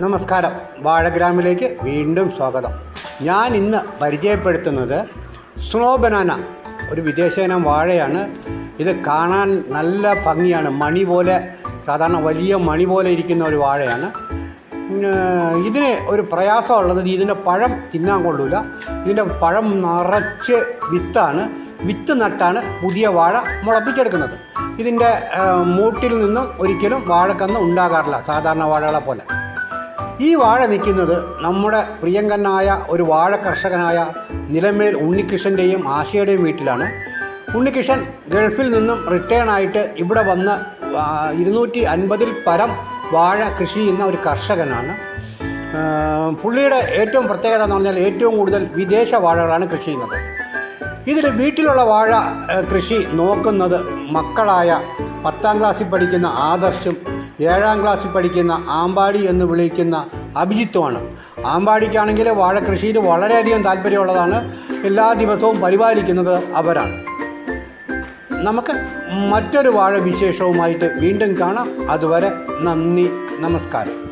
നമസ്കാരം. വാഴഗ്രാമിലേക്ക് വീണ്ടും സ്വാഗതം. ഞാൻ ഇന്ന് പരിചയപ്പെടുത്തുന്നത് സ്നോ ബനാന ഒരു വിദേശയിനം വാഴയാണ്. ഇത് കാണാൻ നല്ല ഭംഗിയാണ്. മണി പോലെ സാധാരണ വലിയ മണി പോലെ ഇരിക്കുന്ന ഒരു വാഴയാണ്. ഇതിന് ഒരു പ്രയാസമുള്ളത് ഇതിന്റെ പഴം തിന്നാൻ കൊള്ളൂല. ഇതിന്റെ പഴം നിറച്ച് വിത്താണ്. വിത്ത് നട്ടാണ് പുതിയ വാഴ മുളപ്പിച്ചെടുക്കുന്നത്. ഇതിന്റെ മൂട്ടിൽ നിന്നും ഒരിക്കലും വാഴക്കന്ന് ഉണ്ടാകാറില്ല സാധാരണ വാഴകളെ പോലെ. ഈ വാഴ നിൽക്കുന്നത് നമ്മുടെ പ്രിയങ്കനായ ഒരു വാഴ കർഷകനായ നിലമേൽ ഉണ്ണികൃഷ്ണന്റെയും ആശയുടെയും വീട്ടിലാണ്. ഉണ്ണികൃഷ്ണൻ ഗൾഫിൽ നിന്നും റിട്ടേൺ ആയിട്ട് ഇവിടെ വന്ന് ഇരുന്നൂറ്റി അൻപതിൽ പരം വാഴ കൃഷി ചെയ്യുന്ന ഒരു കർഷകനാണ്. പുള്ളിയുടെ ഏറ്റവും പ്രത്യേകത എന്ന് പറഞ്ഞാൽ ഏറ്റവും കൂടുതൽ വിദേശ വാഴകളാണ് കൃഷി ചെയ്യുന്നത്. ഇതിൽ വീട്ടിലുള്ള വാഴ കൃഷി നോക്കുന്നത് മക്കളായ പത്താം ക്ലാസ്സിൽ പഠിക്കുന്ന ആദർശും ഏഴാം ക്ലാസ്സിൽ പഠിക്കുന്ന ആമ്പാടി എന്ന് വിളിക്കുന്ന അഭിജിത്തുമാണ് ആമ്പാടിക്കാണെങ്കിൽ വാഴക്കൃഷിയിൽ വളരെയധികം താല്പര്യമുള്ളതാണ്. എല്ലാ ദിവസവും പരിപാലിക്കുന്നത് അവരാണ്. നമുക്ക് മറ്റൊരു വാഴ വിശേഷവുമായിട്ട് വീണ്ടും കാണാം. അതുവരെ നന്ദി നമസ്കാരം.